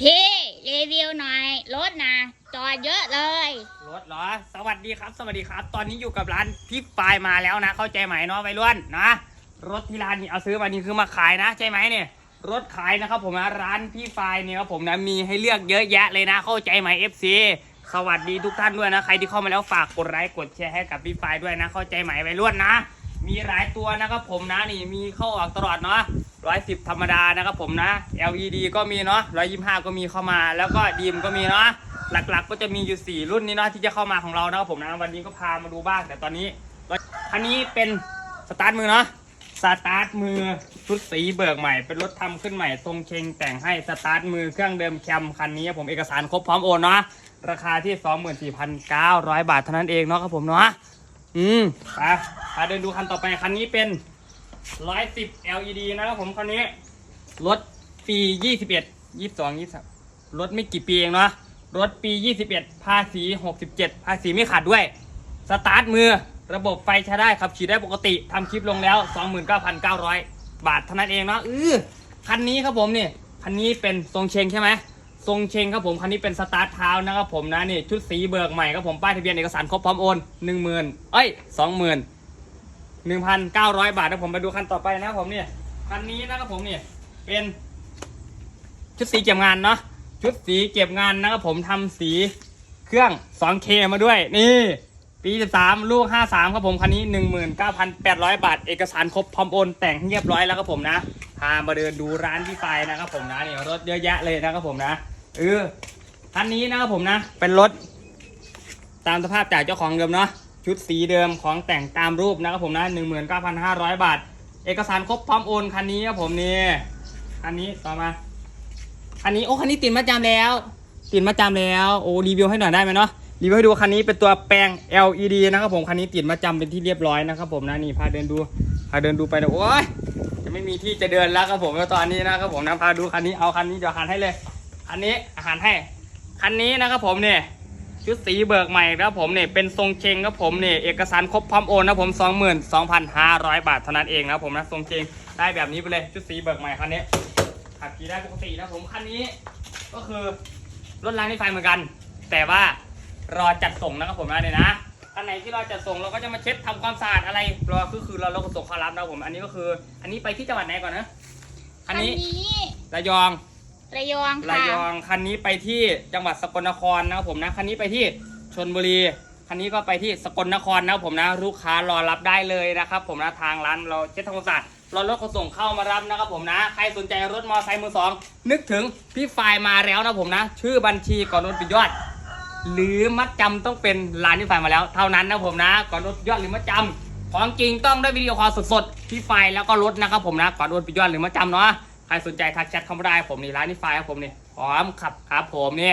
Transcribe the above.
พี่รีวิวหน่อยรถนะจอดเยอะเลย รถเหรอ สวัสดีครับ สวัสดีครับ ตอนนี้อยู่กับร้านพี่ปายมาแล้วนะ เข้าใจไหมเนาะวัยรุ่นนะรถที่ร้านนี่เอาซื้อมานี่คือมาขายนะ ใช่ไหมเนี่ย รถขายนะครับผมนะร้านพี่ปายเนี่ยครับผมนะมีให้เลือกเยอะแยะเลยนะ เข้าใจไหม FC สวัสดีทุกท่านด้วยนะ ใครที่เข้ามาแล้วฝากกดไลค์กดแชร์ให้กับพี่ปายด้วยนะ เข้าใจไหมวัยรุ่นนะ มีหลายตัวนะครับผมนะนี่มีเข้าออกตลอดเนาะ ร้อยสิบธรรมดานะครับผมนะ LED ก็มีเนาะร้อยยี่ห้าก็มีเข้ามา แล้วก็ดีมก็มีเนาะหลักๆ ก็จะมีอยู่ 4 รุ่นนี้เนาะที่จะเข้ามาของเรานะครับผมนะวันนี้ก็พามาดูบ้าง แต่ตอนนี้รถคันนี้เป็นสตาร์ทมือเนาะสตาร์ทมือชุดสีเบิกใหม่เป็นรถทำขึ้นใหม่ทรงเชงแต่งให้สตาร์ทมือเครื่องเดิมแคมคันนี้ผมเอกสารครบพร้อมโอนเนาะราคาที่ 24,900 บาทเท่านั้นเองเนาะครับผมเนาะอืมไปไปเดินดูคันต่อไปคันนี้เป็น 110 LED นะครับผมคันนี้ รถปี21 22 23รถไม่กี่ปีเองเนาะ รถปี21ภาษี67ภาษีไม่ขาดด้วย สตาร์ทมือ ระบบไฟใช้ได้ขับขี่ได้ปกติ ทำคลิปลงแล้ว29,900บาทเท่านั้นเองเนาะ อือคันนี้ครับผมนี่ คันนี้เป็นทรงเชงใช่ไหมทรงเชงครับผมคันนี้เป็นสตาร์ทเท้านะครับผมนะนี่ชุดสีเบิกใหม่ครับผมป้ายทะเบียนเอกสารครบพร้อมโอนหนึ่งหมื่นเอ้ยสองหมื่น หนึ่งพันเก้าร้อยบาทนะผมไปดูคันต่อไปนะครับผมเนี่ยคันนี้นะครับผมเนี่ยเป็นชุดสีเก็บงานเนาะชุดสีเก็บงานนะครับผมทำสีเครื่อง 2K มาด้วย นี่ ปี 13 ลูก 53 ครับผมคันนี้ 19,800 บาท เอกสารครบพร้อมโอนแต่งเรียบร้อยแล้วครับผมนะ พามาเดินดูร้านพี่ไฟนะครับผมนะนี่รถเยอะแยะเลยนะครับผมนะเออคันนี้นะครับผมนะ เป็นรถตามสภาพจากเจ้าของเดิมเนาะ ชุดสีเดิมของแต่งตามรูปนะครับผมนะ19,500บาท เอกสารครบพร้อมโอนคันนี้ครับผมนี่คันนี้ต่อมาคันนี้โอ้คันนี้ติดมาจำแล้ว ติดมาจำแล้วโอ้รีวิวให้หน่อยได้ไหมเนาะรีวิวให้ดูคันนี้เป็นตัวแปลง LED นะครับผมคันนี้ติดมาจำเป็นที่เรียบร้อยนะครับผมนะนี่พาเดินดูพาเดินดูไปนะโอ้ยจะไม่มีที่จะเดินแล้วครับผมแล้วตอนนี้นะครับผมนะพาดูคันนี้เอาคันนี้เดี๋ยวหันให้เลยคันนี้อาหารให้ คันนี้นะครับผมเนี่ย ชุดสีเบิกใหม่ครับผมเนี่ยเป็นทรงเชงครับผมเนี่ยเอกสารครบพร้อมโอนนะผม22,500 บาทเท่านั้นเองนะครับผมนะทรงเชงได้แบบนี้ไปเลยชุดสีเบิกใหม่คันนี้ขับขี่ได้ปกตินะผมคันนี้ ก็คือรถล้างที่ไฟเหมือนกัน แต่ว่ารอจัดส่งนะครับผมนะเนี่ยนะอันไหนที่เราจัดส่งเราก็จะมาเช็ดทำความสะอาดอะไรรอคือคือเราเราก็ส่งเข้ารับนะครับผม อันนี้ก็คือ อันนี้ไปที่จังหวัดไหนก่อนนะคันนี้ระยอง ระยองระค่ะ ยองคันนี้ไปที่จังหวัดสกลนครนะครับผมนะคันนี้ไปที่ชนบุรีคันนี้ก็ไปที่สกลนครนะครับผมนะลูกค้ารอรับได้เลยนะครับผมนะทางร้านเราเช็ดทำความสะอาดรอรถขนส่งเข้ามารับนะครับผมนะใครสนใจรถมอเตอร์ไซค์มือสองนึกถึงพี่ฝ่ายมาแล้วนะผมนะ ชื่อบัญชีก่อนรถปิดยอด หรือมัดจำต้องเป็นร้านที่ฝ่ายมาแล้ว เท่านั้นนะผมนะ ก่อนรถปิดยอดหรือมัดจำของจริงต้องได้วิดีโอคอลสดๆที่ไฟล์แล้วก็รถนะครับผมนะก่อนรถปิดยอดหรือมัดจำเนาะ ใครสนใจทักแชทเข้ามาได้ผมนี่ร้านนิไฟครับผมนี่พร้อมขับครับผมนี่